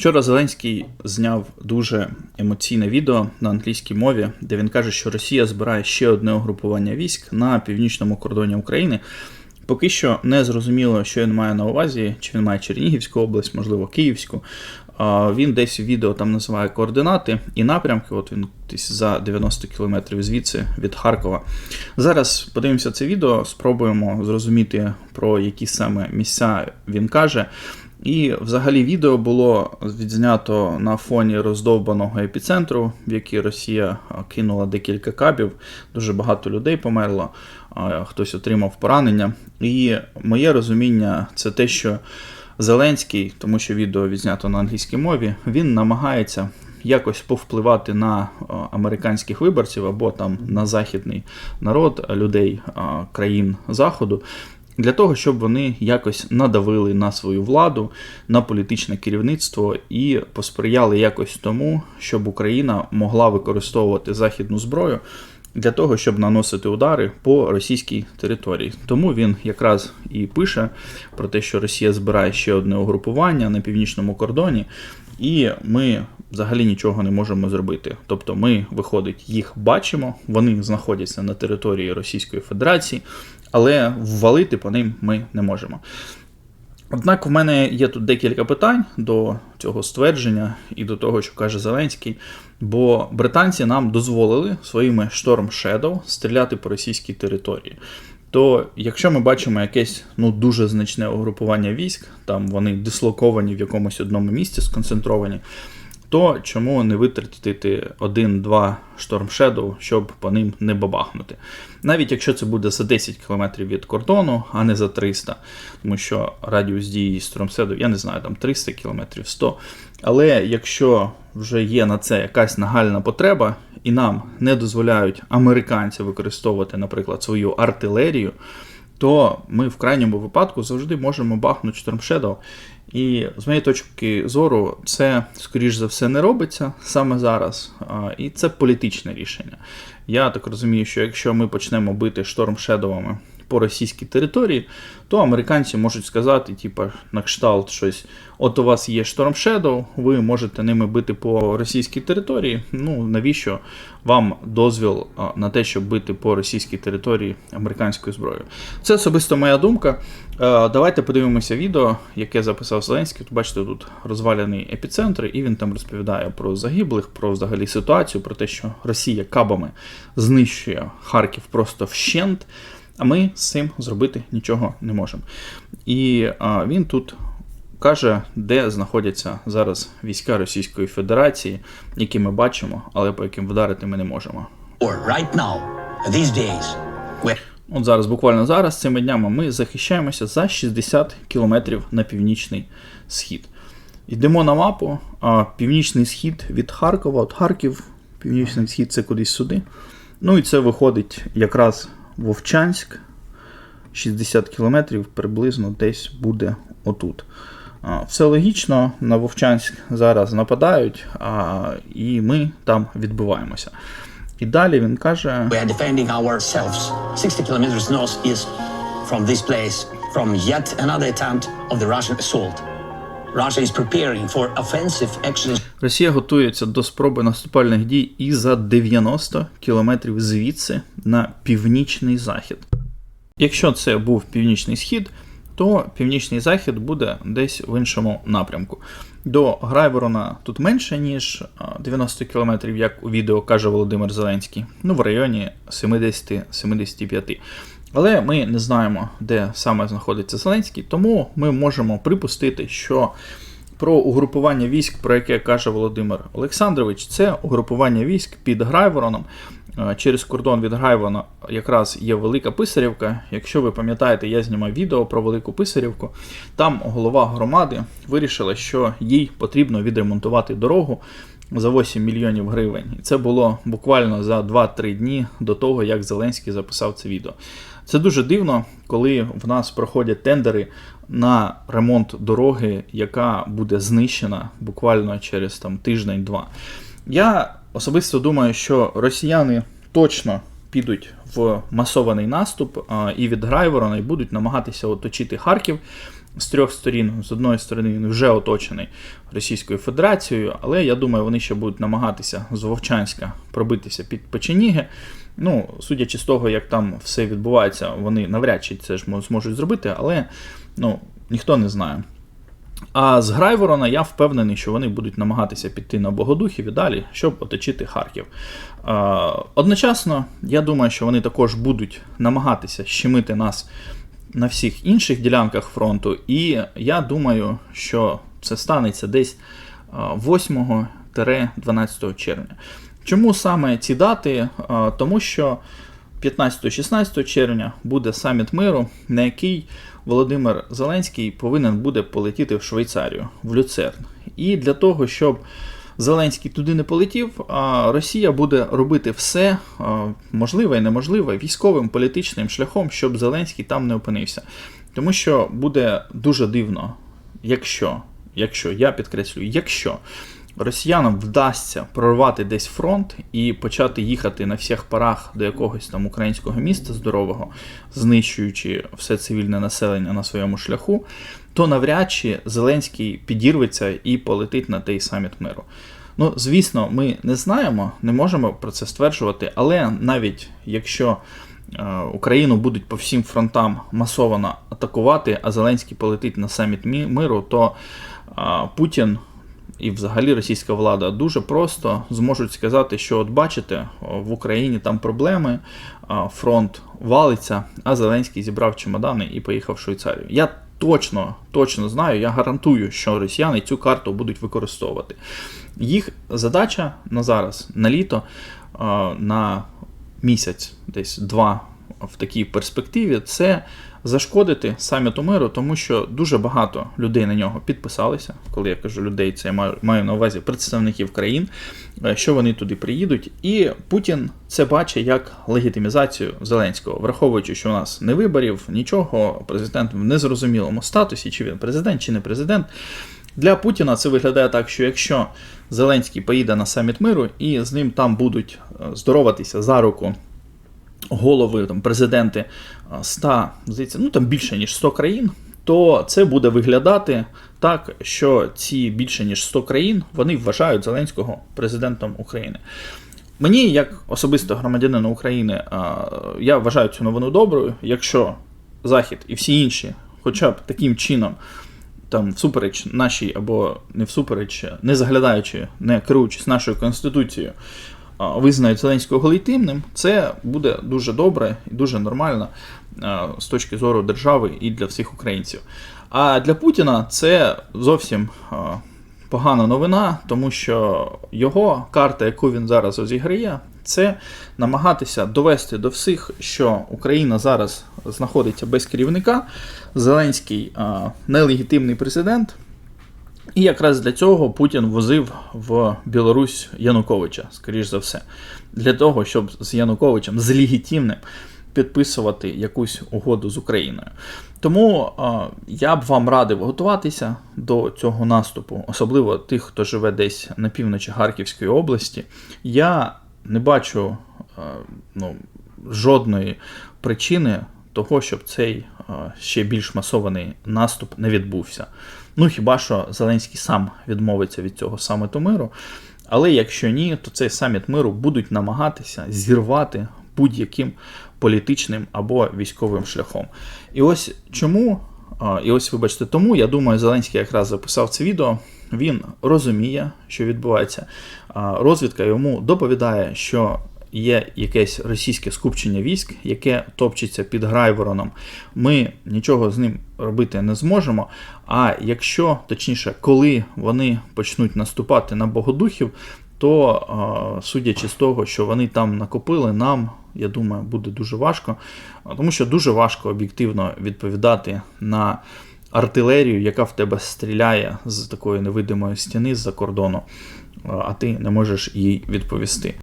Вчора Зеленський зняв дуже емоційне відео на англійській мові, де він каже, що Росія збирає ще одне угрупування військ на північному кордоні України. Поки що не зрозуміло, що він має на увазі, чи він має Чернігівську область, можливо, Київську. Він десь у відео там називає координати і напрямки. От він десь за 90 кілометрів звідси від Харкова. Зараз подивимося це відео, спробуємо зрозуміти, про які саме місця він каже. І взагалі відео було відзнято на фоні роздовбаного епіцентру, в який Росія кинула декілька кабів. Дуже багато людей померло, хтось отримав поранення. І моє розуміння це те, що Зеленський, тому що відео відзнято на англійській мові, він намагається якось повпливати на американських виборців або там на західний народ людей країн Заходу для того, щоб вони якось надавили на свою владу, на політичне керівництво і посприяли якось тому, щоб Україна могла використовувати західну зброю. Для того, щоб наносити удари по російській території. Тому він якраз і пише про те, що Росія збирає ще одне угрупування на північному кордоні, і ми взагалі нічого не можемо зробити. Тобто, ми, виходить, їх бачимо, вони знаходяться на території Російської Федерації, але ввалити по ним ми не можемо. Однак в мене є тут декілька питань до цього ствердження і до того, що каже Зеленський. Бо британці нам дозволили своїми Storm Shadow стріляти по російській території. То якщо ми бачимо якесь ну дуже значне угрупування військ, там вони дислоковані в якомусь одному місці, сконцентровані, то чому не витратити один-два Storm Shadow, щоб по ним не бабахнути? Навіть якщо це буде за 10 км від кордону, а не за 300, тому що радіус дії Storm Shadow, я не знаю, там 300 км, 100 Але якщо вже є на це якась нагальна потреба, і нам не дозволяють американці використовувати, наприклад, свою артилерію, то ми в крайньому випадку завжди можемо бахнути Storm Shadow і з моєї точки зору, це, скоріш за все, не робиться саме зараз. І це політичне рішення. Я так розумію, що якщо ми почнемо бити штормшедовами по російській території, то американці можуть сказати, типу, на кшталт щось: от у вас є Storm Shadow, ви можете ними бити по російській території. Ну навіщо вам дозвіл на те, щоб бити по російській території американською зброєю? Це особисто моя думка. Давайте подивимося відео, яке записав Зеленський. Тут бачите, тут розваляний епіцентр, і він там розповідає про загиблих, про взагалі ситуацію, про те, що Росія кабами знищує Харків просто вщент. А ми з цим зробити нічого не можемо. І а, він тут каже, де знаходяться зараз війська Російської Федерації, які ми бачимо, але по яким вдарити ми не можемо. Right now, these days, От зараз, буквально зараз, цими днями ми захищаємося за 60 кілометрів на північний схід. Йдемо на мапу, а північний схід від Харкова, от Харків, північний схід це кудись сюди. Ну і це виходить якраз Вовчанськ. 60 кілометрів приблизно десь буде отут. Все логічно, на Вовчанськ зараз нападають, а, і ми там відбиваємося. І далі він каже: We are defending ourselves 60 kilometers northeast from this place from yet another attempt of the Russian assault. Росія готується до спроби наступальних дій і за 90 кілометрів звідси на північний захід. Якщо це був північний схід, то північний захід буде десь в іншому напрямку. До Грайворона тут менше, ніж 90 кілометрів, як у відео каже Володимир Зеленський, ну в районі 70-75. Але ми не знаємо, де саме знаходиться Зеленський, тому ми можемо припустити, що про угрупування військ, про яке каже Володимир Олександрович, це угрупування військ під Грайвороном. Е, через кордон від Грайвона якраз є Велика Писарівка. Якщо ви пам'ятаєте, я знімав відео про Велику Писарівку. Там голова громади вирішила, що їй потрібно відремонтувати дорогу за 8 мільйонів гривень. І це було буквально за 2-3 дні до того, як Зеленський записав це відео. Це дуже дивно, коли в нас проходять тендери на ремонт дороги, яка буде знищена буквально через там тиждень-два. Я особисто думаю, що росіяни точно підуть в масований наступ і від Грайворона і будуть намагатися оточити Харків. З трьох сторін. З одної сторони він вже оточений Російською Федерацією, але я думаю, вони ще будуть намагатися з Вовчанська пробитися під Печеніги. Ну, судячи з того, як там все відбувається, вони навряд чи це ж зможуть зробити, але ну, ніхто не знає. А з Грайворона я впевнений, що вони будуть намагатися піти на Богодухів і далі, щоб оточити Харків. Одночасно, я думаю, що вони також будуть намагатися щемити нас на всіх інших ділянках фронту, і я думаю, що це станеться десь 8-12 червня. Чому саме ці дати? Тому що 15-16 червня буде саміт миру, на який Володимир Зеленський повинен буде полетіти в Швейцарію, в Люцерн. І для того, щоб Зеленський туди не полетів, а Росія буде робити все можливе і неможливе військовим політичним шляхом, щоб Зеленський там не опинився. Тому що буде дуже дивно, якщо, якщо я підкреслюю, якщо росіянам вдасться прорвати десь фронт і почати їхати на всіх парах до якогось там українського міста здорового, знищуючи все цивільне населення на своєму шляху, то навряд чи Зеленський підірветься і полетить на той саміт миру. Ну, звісно, ми не знаємо, не можемо про це стверджувати, але навіть якщо е, Україну будуть по всім фронтам масово атакувати, а Зеленський полетить на саміт миру, то е, Путін і взагалі російська влада дуже просто зможуть сказати, що от бачите, в Україні там проблеми, фронт валиться, а Зеленський зібрав чемодани і поїхав в Швейцарію. Я точно точно знаю, я гарантую, що росіяни цю карту будуть використовувати. Їх задача на зараз, на літо, на місяць, десь два в такій перспективі, це зашкодити саміту миру, тому що дуже багато людей на нього підписалися. Коли я кажу людей, це я маю, маю на увазі представників країн, е, що вони туди приїдуть. І Путін це бачить як легітимізацію Зеленського, враховуючи, що у нас не виборів, нічого, президент в незрозумілому статусі, чи він президент, чи не президент. Для Путіна це виглядає так, що якщо Зеленський поїде на саміт миру і з ним там будуть е, здороватися за руку голови там, президенти 100, здається, ну там більше ніж 100 країн, то це буде виглядати так, що ці більше ніж 100 країн вони вважають Зеленського президентом України. Мені, як особисто громадянина України, я вважаю цю новину доброю, якщо Захід і всі інші, хоча б таким чином, там всупереч нашій або не всупереч, не заглядаючи, не керуючись нашою конституцією, визнають Зеленського легітимним, це буде дуже добре і дуже нормально з точки зору держави і для всіх українців. А для Путіна це зовсім погана новина, тому що його карта, яку він зараз розіграє, це намагатися довести до всіх, що Україна зараз знаходиться без керівника. Зеленський нелегітимний президент. І якраз для цього Путін возив в Білорусь Януковича, скоріш за все, для того, щоб з Януковичем з легітимним підписувати якусь угоду з Україною. Тому а, я б вам радив готуватися до цього наступу, особливо тих, хто живе десь на півночі Харківської області. Я не бачу а, ну, жодної причини того, щоб цей ще більш масований наступ не відбувся. Ну хіба що Зеленський сам відмовиться від цього саміту миру. Але якщо ні, то цей саміт миру будуть намагатися зірвати будь-яким політичним або військовим шляхом. І ось чому, і ось, вибачте, тому я думаю, Зеленський якраз записав це відео. Він розуміє, що відбувається. Розвідка йому доповідає, що є якесь російське скупчення військ, яке топчеться під Грайвороном, ми нічого з ним робити не зможемо. А якщо, точніше, коли вони почнуть наступати на Богодухів, то, судячи з того, що вони там накопили, нам, я думаю, буде дуже важко, тому що дуже важко об'єктивно відповідати на артилерію, яка в тебе стріляє з такої невидимої стіни з-за кордону, а ти не можеш їй відповісти.